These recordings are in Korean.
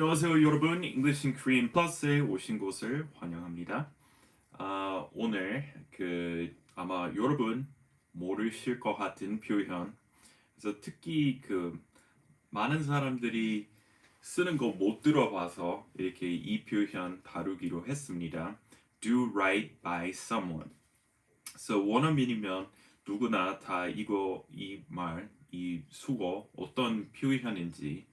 안녕하세요 여러분 English in Korean Plus에 오신 곳을 환영합니다. 아, 오늘 그 아마 여러분 모르실 것 같은 표현 그래서 특히 그 많은 사람들이 쓰는 거 못 들어봐서 이렇게 이 표현 다루기로 했습니다. Do right by someone. So 원어민이면 누구나 다 이거 이 말 이 수거 어떤 표현인지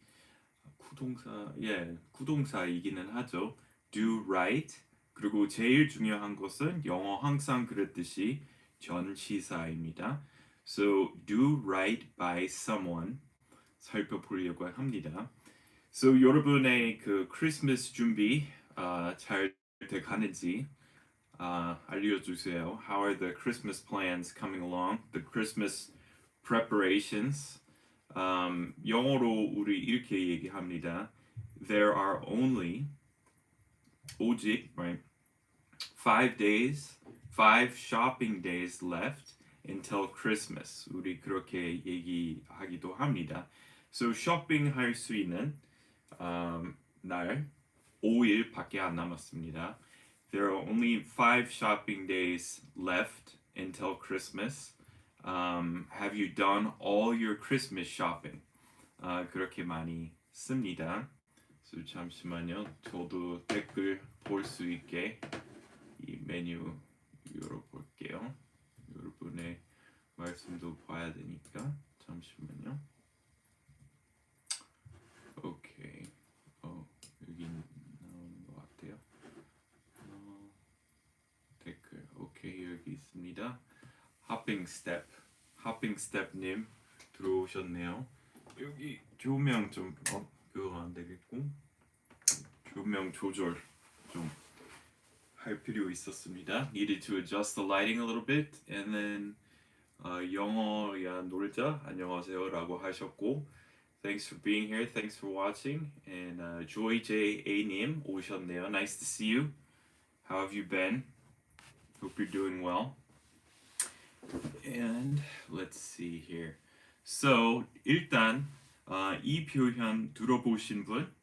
구동사 예 구동사이기는 하죠. Do right 그리고 제일 중요한 것은 영어 항상 그랬듯이 전치사입니다. So do right by someone 살펴보려고 합니다. So 여러분의 그 크리스마스 준비 아, 잘 돼 가는지 아, 알려주세요. How are the Christmas plans coming along? The Christmas preparations. Um, 영어로 우리 이렇게 얘기합니다. There are only 오직 right five days, five shopping days left until Christmas. 우리 그렇게 얘기하기도 합니다. So shopping 할 수 있는 um, 날 5일밖에 안 남았습니다. There are only five shopping days left until Christmas. Um, have you done all your Christmas shopping? 아, 그렇게 많이 씁니다. So, 잠시만요. 저도 댓글 볼 수 있게 이 메뉴 열어볼게요. 여러분의 말씀도 봐야 되니까 잠시만요. 오케이. 어, 여기 나오는 것 같아요. 어, 댓글. 오케이 여기 있습니다. Hopping step, hopping step님 들어오셨네요. 여기 조명 좀 어, 그거 안 되겠고 조명 조절 좀 할 필요 있었습니다. Needed to adjust the lighting a little bit, and then 어, 영어야 놀자 안녕하세요라고 하셨고. Thanks for being here. Thanks for watching. And uh, Joy J A님 오셨네요. Nice to see you. How have you been? Hope you're doing well. And let's see here. So 일단 어, 이 표현 들어보신 분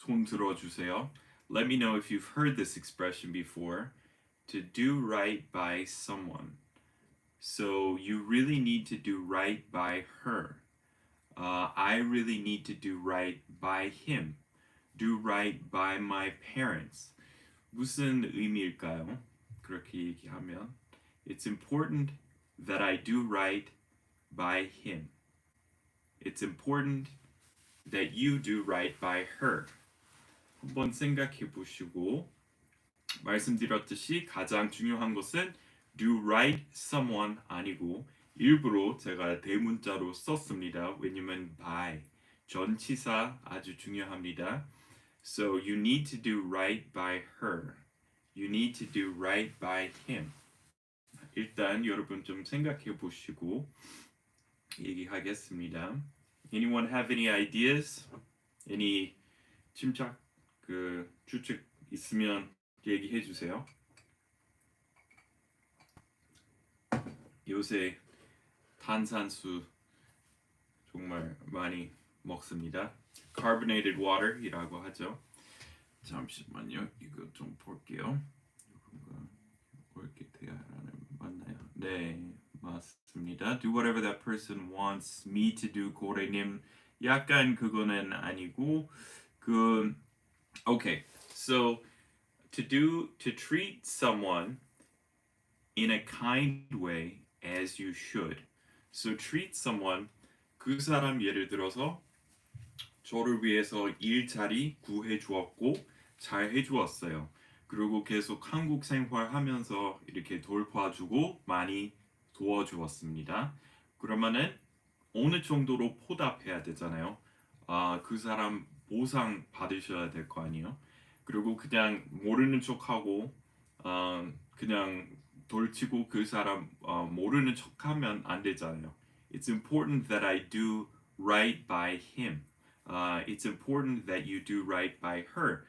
손 들어주세요. Let me know if you've heard this expression before. To do right by someone. So you really need to do right by her. Uh, I really need to do right by him. Do right by my parents. 무슨 의미일까요? 그렇게 얘기하면 It's important that I do right by him. It's important that you do right by her. 한번 생각해 보시고 말씀드렸듯이 가장 중요한 것은 do right someone 아니고 일부러 제가 대문자로 썼습니다. 왜냐면 by 전치사 아주 중요합니다. So you need to do right by her. You need to do right by him. 일단 여러분 좀 생각해 보시고 얘기하겠습니다. Anyone have any ideas? Any 침착 그 추측 있으면 얘기해 주세요. 요새 탄산수 정말 많이 먹습니다. Carbonated water이라고 하죠. 잠시만요. 이거 좀 볼게요. 이렇게 대하라는 맞나요? 네, 맞습니다. Do whatever that person wants me to do. 고래님 약간 그거는 아니고 그 okay. So to do to treat someone in a kind way as you should. So treat someone 그 사람 예를 들어서 저를 위해서 일자리 구해 주었고 잘 해 주었어요. 그리고 계속 한국 생활하면서 이렇게 돌봐주고 많이 도와주었습니다. 그러면은 어느 정도로 보답해야 되잖아요. 아, 그 사람 보상 받으셔야 될 거 아니에요. 그리고 그냥 모르는 척하고 어, 그냥 돌치고 그 사람 어, 모르는 척하면 안 되잖아요. It's important that I do right by him. Uh, it's important that you do right by her.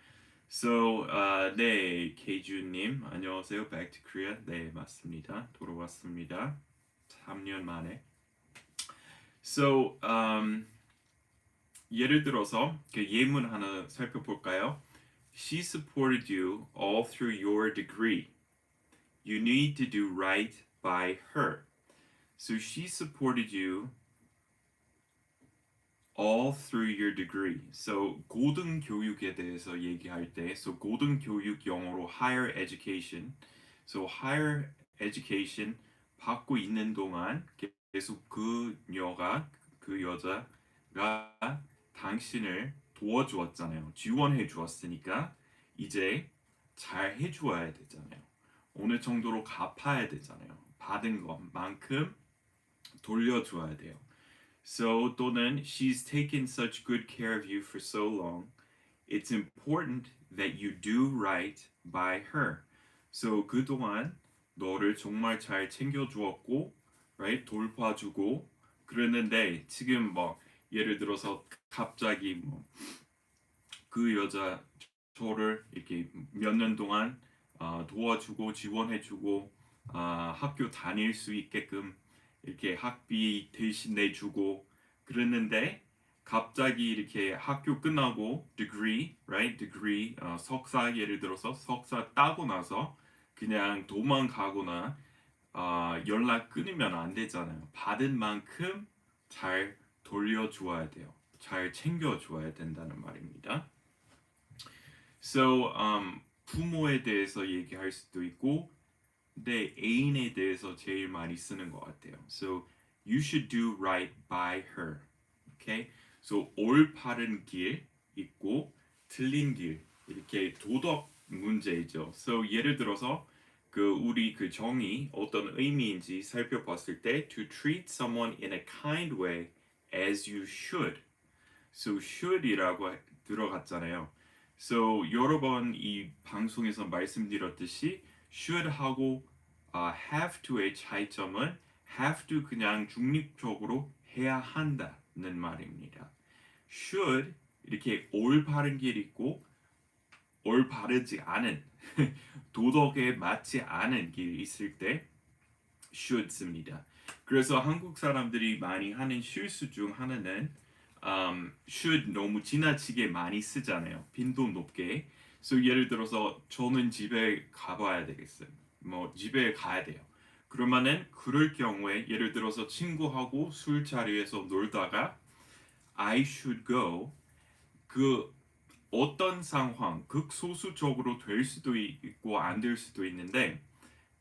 So, uh, 네, 케이주님 안녕하세요. Back to Korea. 네, 맞습니다. 돌아왔습니다. 3년 만에. So, um, 예를 들어서 그 예문 하나 살펴볼까요? She supported you all through your degree. You need to do right by her. So she supported you all through your degree. So 고등 교육에 대해서 얘기할 때, so 고등 교육 영어로 higher education. So higher education 받고 있는 동안 계속 그녀가 그 여자가 당신을 도와주었잖아요. 지원해 주었으니까 이제 잘 해주어야 되잖아요. 어느 정도로 갚아야 되잖아요. 받은 것만큼 돌려줘야 돼요. So 또는 she's taken such good care of you for so long. It's important that you do right by her. So 그동안 너를 정말 잘 챙겨 주었고, right? 돌봐주고 그랬는데 지금 뭐 예를 들어서 갑자기 뭐 그 여자 저를 이렇게 몇 년 동안 아, 도와주고 지원해주고 아, 학교 다닐 수 있게끔 이렇게 학비 대신 내주고 그랬는데 갑자기 이렇게 학교 끝나고 degree, right? degree 어, 석사 예를 들어서 석사 따고 나서 그냥 도망가거나 아, 연락 끊으면 안 되잖아요. 받은 만큼 잘 돌려주어야 돼요. 잘 챙겨주어야 된다는 말입니다. So, um, 부모에 대해서 얘기할 수도 있고 내 애인에 대해서 제일 많이 쓰는 것 같아요. So, you should do right by her. Okay? So, 올바른 길 있고 틀린 길 이렇게 도덕 문제이죠. So, 예를 들어서 그 우리 그 정의 어떤 의미인지 살펴봤을 때 to treat someone in a kind way as you should. So should이라고 들어갔잖아요. So 여러 번 이 방송에서 말씀드렸듯이 should하고 uh, have to의 차이점은 have to 그냥 중립적으로 해야 한다는 말입니다. should 이렇게 올바른 길 있고 올바르지 않은 도덕에 맞지 않은 길이 있을 때 should 씁니다. 그래서 한국 사람들이 많이 하는 실수 중 하나는 um, should 너무 지나치게 많이 쓰잖아요. 빈도 높게. So 예를 들어서 저는 집에 가봐야 되겠어요. 뭐 집에 가야 돼요. 그러면은 그럴 경우에 예를 들어서 친구하고 술자리에서 놀다가 I should go 그 어떤 상황 극소수적으로 될 수도 있고 안 될 수도 있는데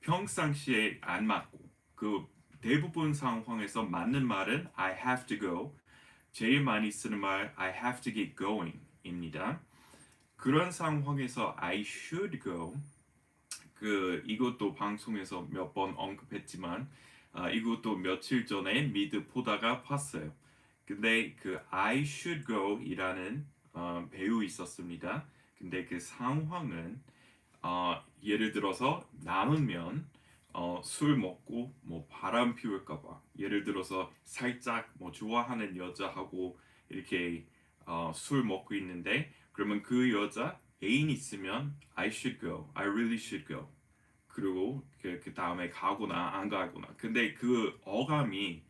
평상시에 안 맞고 그 대부분 상황에서 맞는 말은 I have to go 제일 많이 쓰는 말 I have to get going입니다. 그런 상황에서 I should go 그 이것도 방송에서 몇 번 언급했지만 아, 이것도 며칠 전에 미드 보다가 봤어요. 근데 그 I should go이라는 어, 배우 있었습니다. 근데 그 상황은 어, 예를 들어서 남으면 어, 술 먹고 뭐 바람 피울까봐 예를 들어서 살짝 뭐 좋아하는 여자하고 이렇게 어, 술 먹고 있는데 그러면 그 여자 애인 있으면 I should go, I really should go. 그리고 그, 그 다음에 가거나 안 가거나. 근데 그 어감이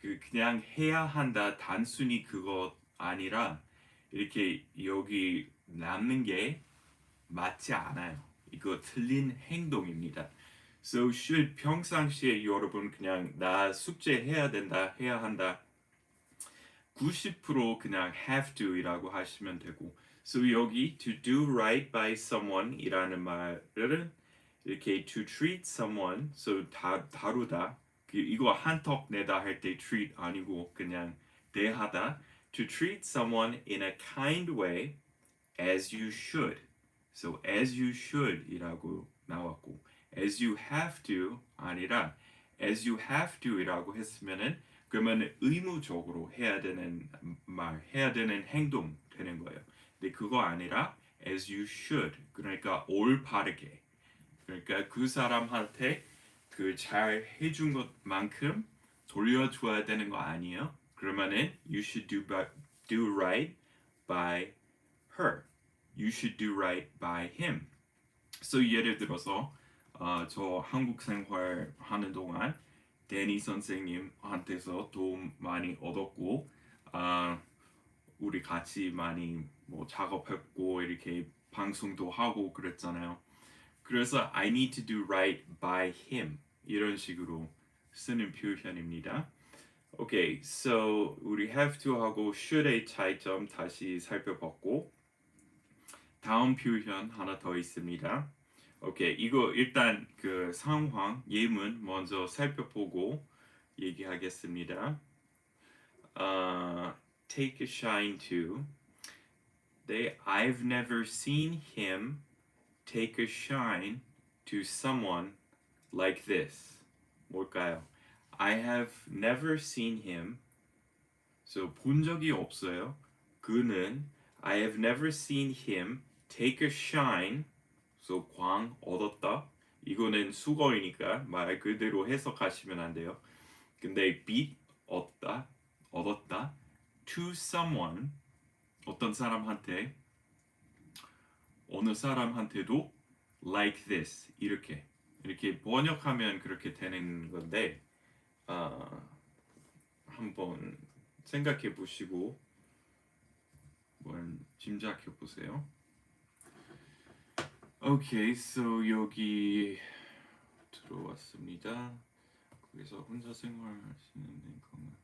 그 그냥 해야 한다 단순히 그거 아니라 이렇게 여기 남는 게 맞지 않아요. 이거 틀린 행동입니다. So should 평상시에 여러분 그냥 나 숙제 해야 된다 해야 한다 90% 그냥 have to이라고 하시면 되고 So 여기 to do right by someone 이라는 말은 이렇게 to treat someone so 다 다루다 그 이거 한턱 내다 할 때 treat 아니고 그냥 대하다 to treat someone in a kind way as you should so as you should 이라고 나왔고 as you have to 아니라 as you have to이라고 했으면은 그러면 의무적으로 해야 되는 말, 해야 되는 행동 되는 거예요. 근데 그거 아니라 as you should 그러니까 올바르게 그러니까 그 사람한테 그 잘 해준 것만큼 돌려줘야 되는 거 아니에요? 그러면은 you should do by, do right by her. You should do right by him. So 예를 들어서 어, 저 한국 생활 하는 동안 데니 선생님한테서 도움 많이 얻었고 아, 우리 같이 많이 뭐 작업했고 이렇게 방송도 하고 그랬잖아요. 그래서 I need to do right by him 이런 식으로 쓰는 표현입니다. 오케이, so 우리 have to 하고 should의 차이점 다시 살펴봤고 다음 표현 하나 더 있습니다. 오케이, 이거 일단 그 상황 예문 먼저 살펴보고 얘기하겠습니다. 어, take a shine to. 네, I've never seen him take a shine to someone like this. 뭘까요? I have never seen him. So 본 적이 없어요. 그는 I have never seen him take a shine. So 광 얻었다. 이거는 수거이니까 말 그대로 해석하시면 안 돼요. 근데 beat 얻다 얻었다 to someone 어떤 사람한테 어느 사람한테도 like this 이렇게 이렇게 번역하면 그렇게 되는 건데 아, 한번 생각해 보시고 뭘 짐작해 보세요. 오케이, so 여기 들어왔습니다. 거기서 혼자 생활하시는 건강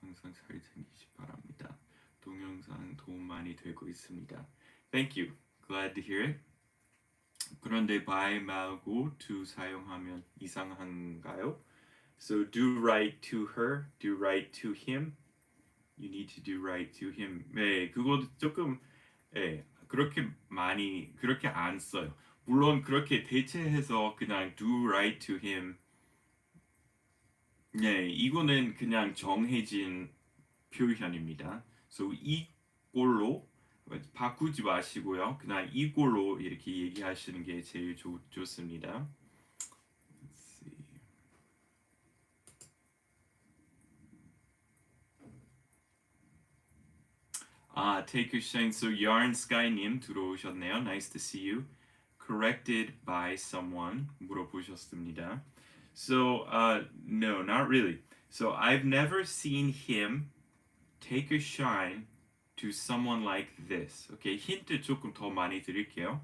항상 잘 챙기시 바랍니다. 동영상 도움 많이 되고 있습니다. Thank you. Glad to hear it. 그런데 by 말고 to 사용하면 이상한가요? So do right to her, do right to him. You need to do right to him. 네, 그거 조금 예, 그렇게 많이 그렇게 안 써요. 물론 그렇게 대체해서 그냥 do right to him. 네, 이거는 그냥 정해진 표현입니다. So 이꼴로 바꾸지 마시고요. 그냥 이꼴로 이렇게 얘기하시는 게 제일 좋, 좋습니다. 아, take a shine. So yarn sky님 들어오셨네요. Nice to see you. Corrected by someone 물어보셨습니다. So, uh, no, not really. So I've never seen him take a shine to someone like this. Okay, 힌트 조금 더 많이 드릴게요.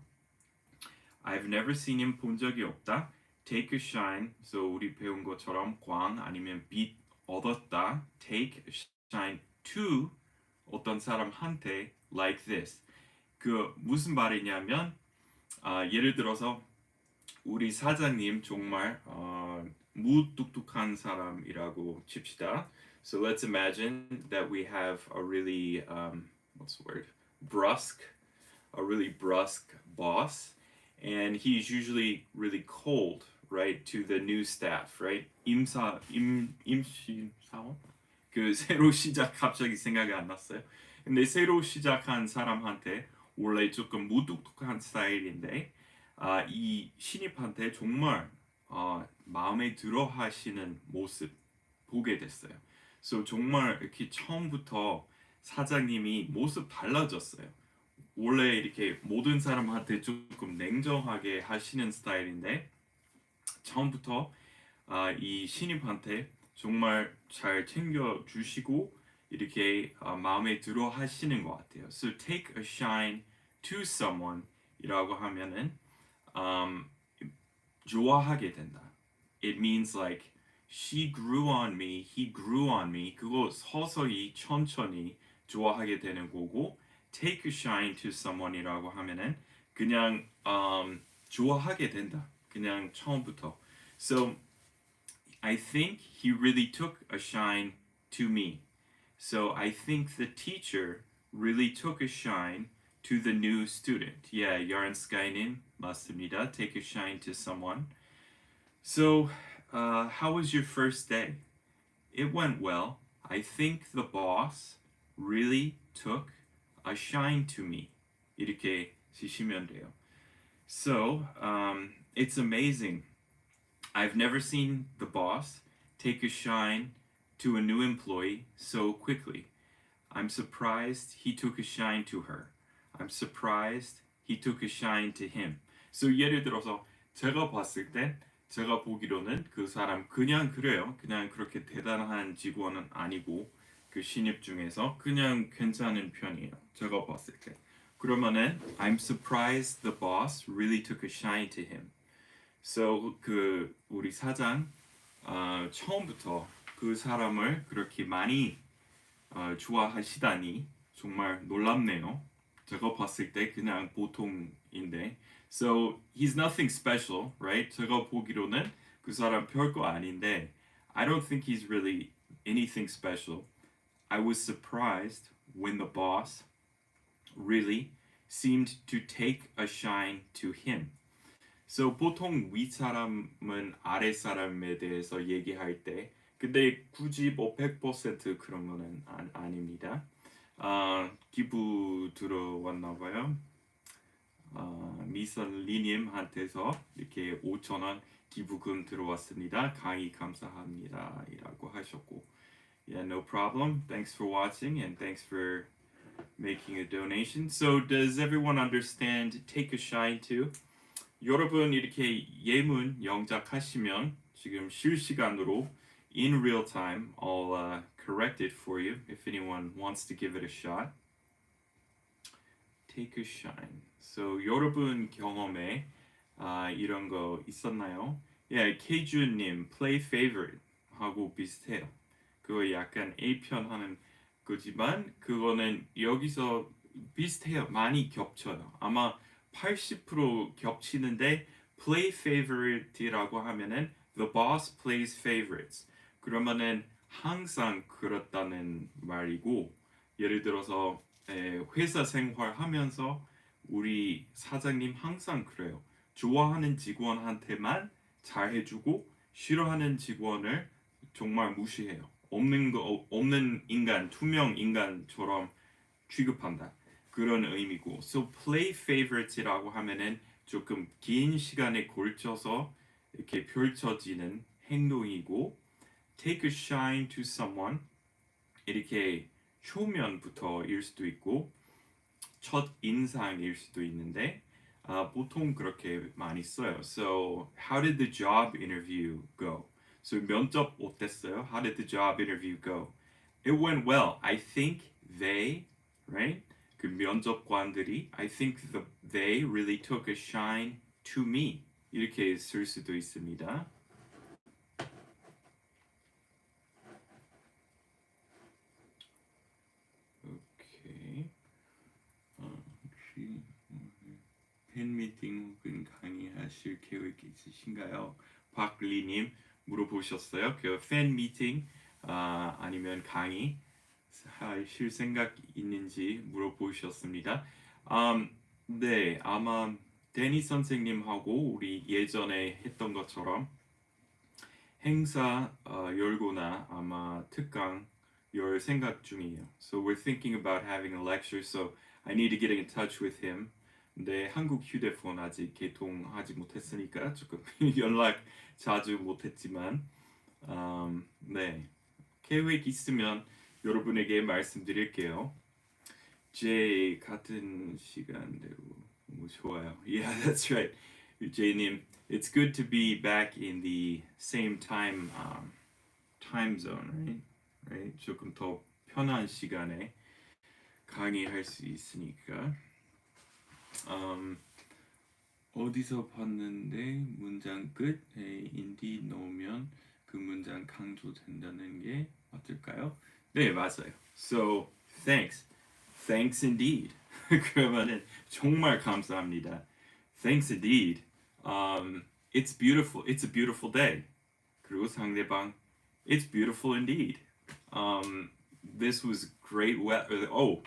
I've never seen him 본 적이 없다. Take a shine. So 우리 배운 것처럼 광 아니면 빛 얻었다. Take a shine to 어떤 사람한테 like this. 그 무슨 말이냐면 아, 예를 들어서 우리 사장님 정말 어, 무뚝뚝한 사람이라고 칩시다. So let's imagine that we have a really um, what's the word brusque, a really brusque boss, and he's usually really cold, right, to the new staff, right? 임사 임 임시 사원 그 새로 시작 갑자기 생각이 안 났어요. 근데 새로 시작한 사람한테 원래 조금 무뚝뚝한 스타일인데 아, 이 신입한테 정말 아, 마음에 들어 하시는 모습 보게 됐어요. So 정말 이렇게 처음부터 사장님이 모습 달라졌어요. 원래 이렇게 모든 사람한테 조금 냉정하게 하시는 스타일인데 처음부터 아, 이 신입한테 정말 잘 챙겨 주시고 이렇게 아, 마음에 들어 하시는 것 같아요. So take a shine to someone 이라고 하면은 um, 좋아하게 된다. It means like she grew on me, he grew on me. 그거 서서히 천천히 좋아하게 되는 거고 take a shine to someone이라고 하면은 그냥 um, 좋아하게 된다. 그냥 처음부터. So I think he really took a shine to me. So I think the teacher really took a shine to the new student. Yeah, yarn sky님 맞습니다. Take a shine to someone. So, uh, how was your first day? It went well. I think the boss really took a shine to me. 이렇게 쓰시면 돼요. So, um, it's amazing. I've never seen the boss take a shine to a new employee so quickly. I'm surprised he took a shine to her. I'm surprised he took a shine to him. So 예를 들어서 제가 봤을 때 제가 보기로는 그 사람 그냥 그래요. 그냥 그렇게 대단한 직원은 아니고 그 신입 중에서 그냥 괜찮은 편이에요. 제가 봤을 때. 그러면은 I'm surprised the boss really took a shine to him. So 그 우리 사장 어, 처음부터 그 사람을 그렇게 많이 어, 좋아하시다니 정말 놀랍네요. 제가 봤을 때 그냥 보통인데. So he's nothing special, right? 제가 보기로는 그 사람 별거 아닌데 I don't think he's really anything special. I was surprised when the boss really seemed to take a shine to him. So 보통 위 사람은 아래 사람에 대해서 얘기할 때 근데 굳이 뭐 100% 그런 거는 아, 아닙니다. 아, 기부 들어왔나 봐요. 아, 미선리님한테서 이렇게 5천 원 기부금 들어왔습니다. 강의 감사합니다. 이라고 하셨고 Yeah, no problem. Thanks for watching and thanks for making a donation. So does everyone understand take a shine to? 여러분 이렇게 예문 영작하시면 지금 실시간으로 in real time I'll uh, correct it for you if anyone wants to give it a shot. Take a shine. So 여러분 경험에 아, 이런 거 있었나요? Yeah, 케이준님 play favorite 하고 비슷해요. 그거 약간 A편 하는 거지만 그거는 여기서 비슷해요. 많이 겹쳐요. 아마 80% 겹치는데 play favorite이라고 하면은 the boss plays favorites. 그러면은 항상 그렇다는 말이고 예를 들어서 에, 회사 생활하면서 우리 사장님 항상 그래요. 좋아하는 직원한테만 잘 해주고 싫어하는 직원을 정말 무시해요. 없는 거 어- 없는 인간 투명 인간처럼 취급한다. 그런 의미고. So play favorites이라고 하면은 조금 긴 시간에 걸쳐서 이렇게 펼쳐지는 행동이고 take a shine to someone 이렇게 초면부터일 수도 있고 첫 인상일 수도 있는데 아, 보통 그렇게 많이 써요. So how did the job interview go? So 면접 어땠어요? How did the job interview go? It went well. I think they, right? 그 면접관들이 I think the, they really took a shine to me. 이렇게 쓸 수도 있습니다. 오늘 팬미팅 혹은 강의하실 계획 있으신가요? 박리님 물어보셨어요. 그 팬 미팅 아, 아니면 강의 하실 생각 있는지 물어보셨습니다. 음, 네, 아마 데니 선생님하고 우리 예전에 했던 것처럼 행사 어, 열거나 아마 특강 열 생각 중이에요. So we're thinking about having a lecture, so I need to get in touch with him. 근데 한국 휴대폰 아직 개통하지 못했으니까 조금 연락 자주 못했지만 음, 네 계획 있으면 여러분에게 말씀드릴게요. J 같은 시간대로 너무 좋아요. Yeah, that's right. J님, it's good to be back in the same time um, time zone, right? Right? 조금 더 편한 시간에 강의할 수 있으니까. 음, 어디서 봤는데 문장 끝에 인디 넣으면 그 문장 강조된다는 게 맞을까요? 네, 맞아요. So, thanks. Thanks indeed. 그러면은 정말 감사합니다. Thanks indeed. Um, it's beautiful. It's a beautiful day. 그리고 상대방 It's beautiful indeed. Um, this was great weather. Oh,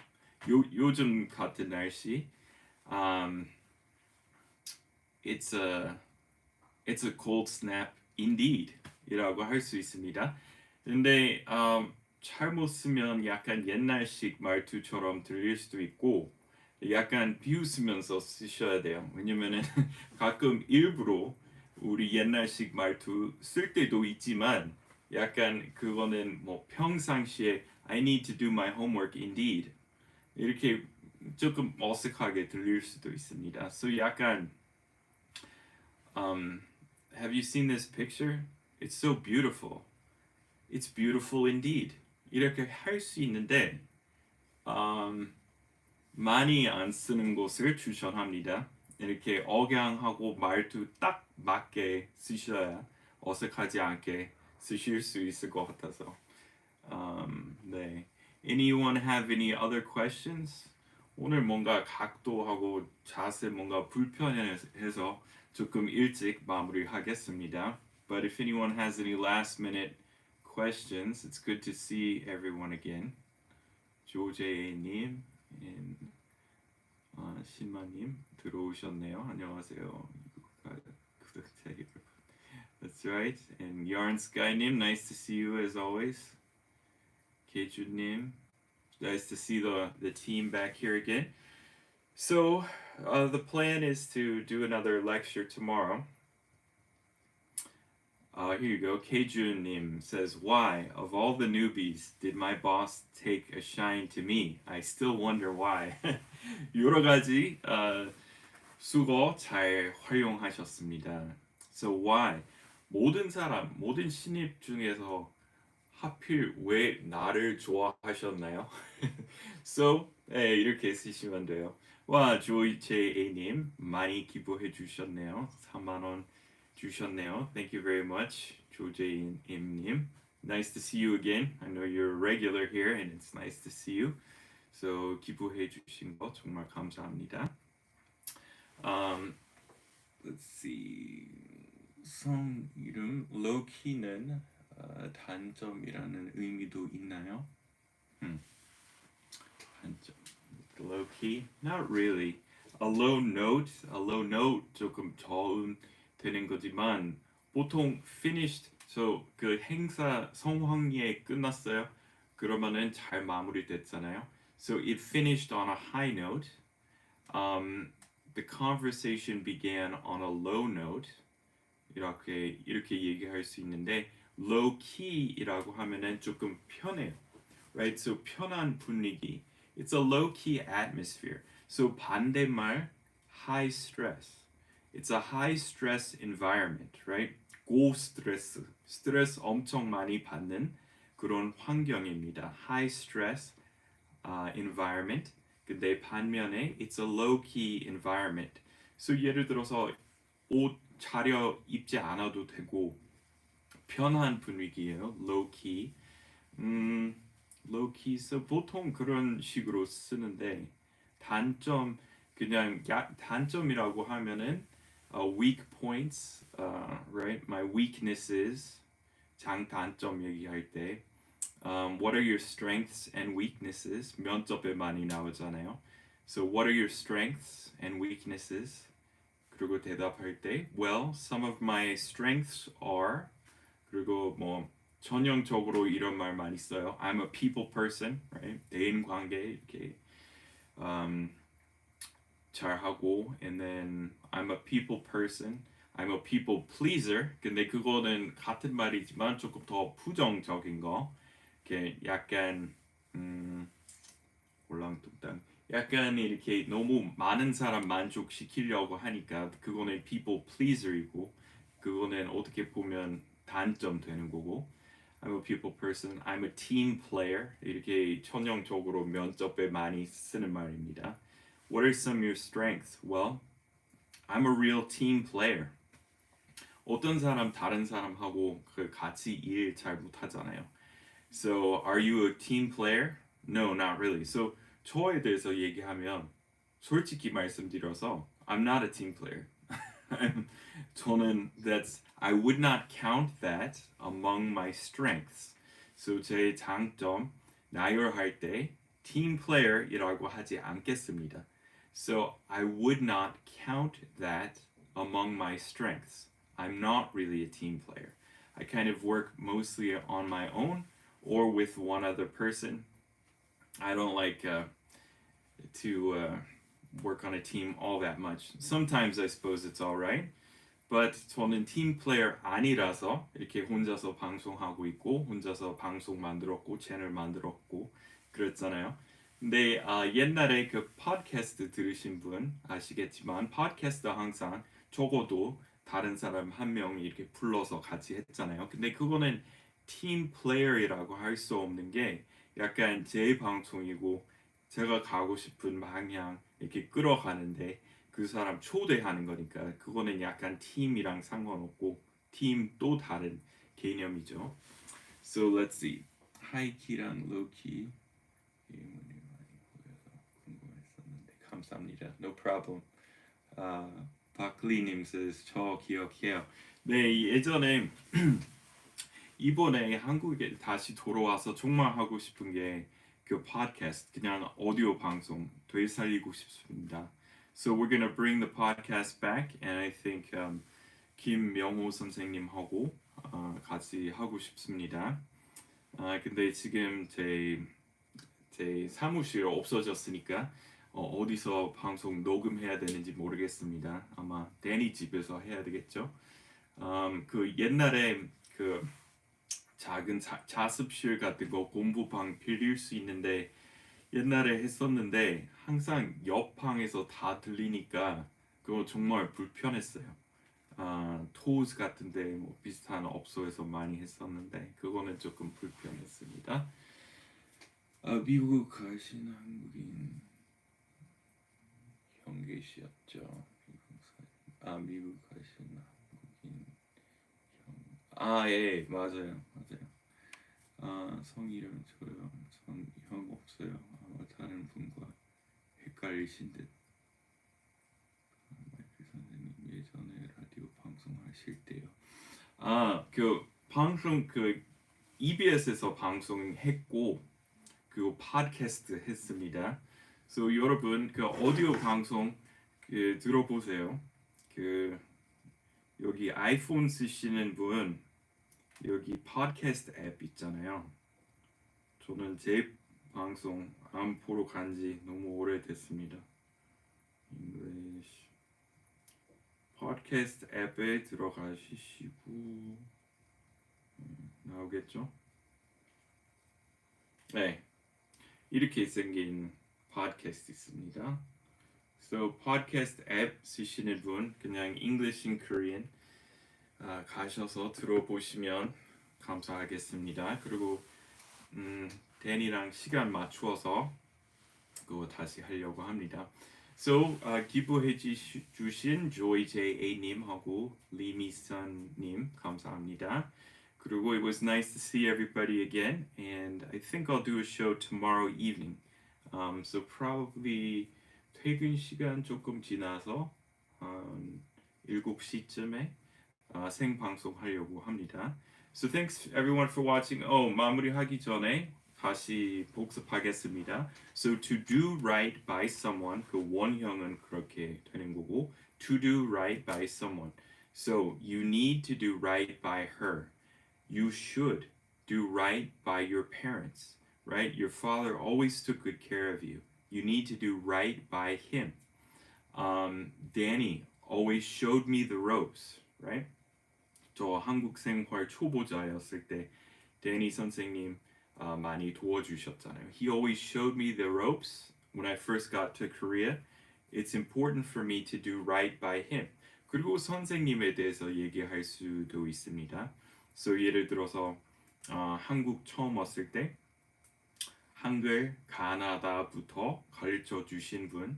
요, 요즘 같은 날씨. Um, it's a it's a cold snap indeed. 이라고 할 수 있습니다. 근데 um, 잘못 쓰면 약간 옛날식 말투처럼 들릴 수도 있고 약간 비웃으면서 쓰셔야 돼요. 왜냐면은 가끔 일부러 우리 옛날식 말투 쓸 때도 있지만 약간 그거는 뭐 평상시에 I need to do my homework indeed 이렇게 조금 어색하게 들릴 수도 있습니다. So 약간 um, have you seen this picture? It's so beautiful. It's beautiful indeed. 이렇게 할 수 있는데 음, 많이 안 쓰는 곳을 추천합니다. 이렇게 억양하고 말투 딱 맞게 쓰셔야 어색하지 않게 쓰실 수 있을 것 같아서. 음, 네. Anyone have any other questions? 오늘 뭔가 각도하고 자세 뭔가 불편해서 조금 일찍 마무리하겠습니다. But if anyone has any last minute questions, it's good to see everyone again. 조제님, and, 어, 신마님 들어오셨네요. 안녕하세요. 구독자 여러분. That's right. And Yarn Sky님, nice to see you as always. Kejunim, nice to see the the team back here again. So uh, the plan is to do another lecture tomorrow. Uh, here you go. Kejunim says, "Why, of all the newbies, did my boss take a shine to me? I still wonder why." 여러 가지 어, 수고 잘 활용하셨습니다. So why? 모든 사람, 모든 신입 중에서 하필 왜 나를 좋아하셨나요? so 네, 이렇게 쓰시면 돼요. 와 조이체님 많이 기부해 주셨네요. 3만 원 주셨네요. Thank you very much, 조제임님. Nice to see you again. I know you're a regular here, and it's nice to see you. So 기부해 주신 거 정말 감사합니다. Um, let's see. 성 이름 로키는 어, 단점이라는 의미도 있나요? 음. 단점. Low key? Not really. A low note, a low note 조금 저음 되는 거지만 보통 finished, so 그 행사 성황리에 끝났어요. 그러면은 잘 마무리됐잖아요. So it finished on a high note. Um, the conversation began on a low note. 이렇게 이렇게 얘기할 수 있는데 low key이라고 하면은 조금 편해요. Right? So 편한 분위기. It's a low key atmosphere. So 반대말 high stress. It's a high stress environment, right? 고스트레스. 스트레스 엄청 많이 받는 그런 환경입니다. high stress uh, environment. 근데 반면에 it's a low key environment. So 예를 들어서 옷 차려 입지 않아도 되고 편한 분위기예요. low key. 음, low key. So 보통 그런 식으로 쓰는데 단점 그냥 야, 단점이라고 하면은 uh, weak points, uh, right? My weaknesses. 장단점 얘기할 때 um, what are your strengths and weaknesses? 면접에 많이 나오잖아요. So what are your strengths and weaknesses? 그리고 대답할 때 well, some of my strengths are 그리고 뭐 전형적으로 이런 말 많이 써요. I'm a people person, right? 대인 관계 이렇게 um, 잘하고 and then I'm a people person. I'm a people pleaser. 근데 그거는 같은 말이지만 조금 더 부정적인 거. 이렇게 약간 음 올랑뚱땅 약간 이렇게 너무 많은 사람 만족시키려고 하니까 그거는 people pleaser이고 그거는 어떻게 보면 단점 되는 거고 I'm a people person, I'm a team player 이렇게 전형적으로 면접에 많이 쓰는 말입니다. What are some of your strengths? Well, I'm a real team player. 어떤 사람 다른 사람하고 그 같이 일 잘 못하잖아요. So, are you a team player? No, not really. So, 저에 대해서 얘기하면 솔직히 말씀드려서 I'm not a team player. 저는 that's I would not count that among my strengths. So 제 장점 나열할 때 team player이라고 하지 않겠습니다. So I would not count that among my strengths. I'm not really a team player. I kind of work mostly on my own or with one other person. I don't like uh, to uh, work on a team all that much. Sometimes I suppose it's all right. But 저는 팀 플레이어 아니라서 이렇게 혼자서 방송하고 있고 혼자서 방송 만들었고 채널 만들었고 그랬잖아요. 근데 아, 옛날에 그 팟캐스트 들으신 분 아시겠지만 팟캐스트 항상 적어도 다른 사람 한 명 이렇게 불러서 같이 했잖아요. 근데 그거는 팀 플레이어라고 할 수 없는 게 약간 제 방송이고 제가 가고 싶은 방향 이렇게 끌어가는데 그 사람 초대하는 거니까 그거는 약간 팀이랑 상관없고 팀 또 다른 개념이죠. So let's see. 하이키랑 로키 질문이 많이 보여서 궁금했었는데 감사합니다. No problem. 아 박리님 저 기억해요. 네 예전에 이번에 한국에 다시 돌아와서 정말 하고 싶은 게 그 팟캐스트 그냥 오디오 방송 되살리고 싶습니다. So we're gonna bring the podcast back, and I think um, 김명호 선생님하고 어, 같이 하고 싶습니다. 아 근데 지금 제, 제 사무실 없어졌으니까 어, 어디서 방송 녹음해야 되는지 모르겠습니다. 아마 데니 집에서 해야 되겠죠. 음, 그 옛날에 그 작은 자, 자습실 같은 거 공부방 빌릴 수 있는데 옛날에 했었는데 항상 옆 방에서 다 들리니까 그거 정말 불편했어요. 아, 토즈 같은데 뭐 비슷한 업소에서 많이 했었는데 그거는 조금 불편했습니다. 아, 미국 가신 한국인 사- 아 미국 가신 한국인 형. 아예 맞아요 맞아요. 아 성이름 저요 성형 없어요. 아마 다른 분과 헷갈리신 듯. 아, 마이클 선생님 예전에 라디오 방송하실 때요. 아그 방송 그 EBS에서 방송했고 그 팟캐스트 했습니다. So 여러분 그 오디오 방송 그 들어보세요. 그 여기 아이폰 쓰시는 분 여기 팟캐스트 앱 있잖아요. 저는 제 방송 안 보러 간 지 너무 오래됐습니다. English 팟캐스트 앱에 들어가시고 음, 나오겠죠? 네 이렇게 생긴 팟캐스트 있습니다. So 팟캐스트 앱 쓰시는 분 그냥 English in Korean 아, 가셔서 들어보시면 감사하겠습니다. 그리고 음, 데니랑 시간 맞추어서 그거 다시 하려고 합니다. So 아, 기부해 주신 조이 제이 님하고 리미선 님 감사합니다. 그리고 it was nice to see everybody again, and I think I'll do a show tomorrow evening. Um, so probably 퇴근 시간 조금 지나서 한 7시쯤에 아, 생방송 하려고 합니다. So thanks everyone for watching. Oh, 마무리하기 전에 다시 복습하겠습니다. So to do right by someone 그 원형은 그렇게 되는 거고 to do right by someone. So you need to do right by her. You should do right by your parents, right? Your father always took good care of you. You need to do right by him. Um, Danny always showed me the ropes, right? 저 한국 생활 초보자였을 때 데니 선생님 아, 많이 도와주셨잖아요. He always showed me the ropes when I first got to Korea. It's important for me to do right by him. 그리고 선생님에 대해서 얘기할 수도 있습니다. So 예를 들어서 어, 한국 처음 왔을 때 한글 가나다부터 가르쳐 주신 분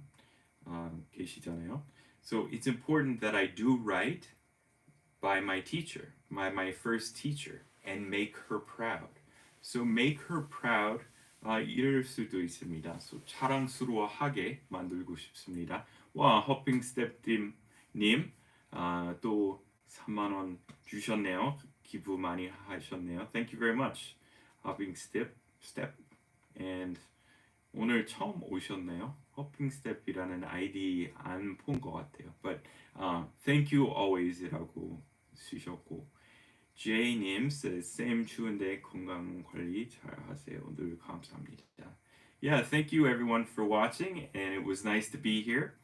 어, 계시잖아요. So it's important that I do right by my teacher, my my first teacher, and make her proud. So make her proud. 아, 이럴 수도 있습니다. So 자랑스러워하게 만들고 싶습니다. 와, 허핑 스텝팀 님, 아, 또 3만 원 주셨네요. 기부 많이 하셨네요. Thank you very much. 허핑 스텝, 스텝, and 오늘 처음 오셨네요. 허핑 스텝이라는 아이디 안 본 것 같아요. But uh, thank you always라고 쓰셨고 says 쌤 추운데 건강 관리 잘 하세요. 늘 감사합니다. Yeah, thank you everyone for watching, and it was nice to be here.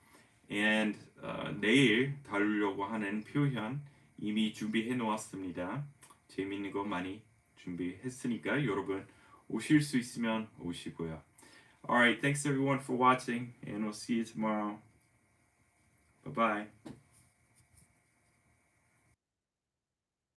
And uh, 내일 다루려고 하는 표현 이미 준비해 놓았습니다. 재밌는 거 많이 준비했으니까 여러분 오실 수 있으면 오시고요. Alright, thanks everyone for watching, and we'll see you tomorrow. Bye bye.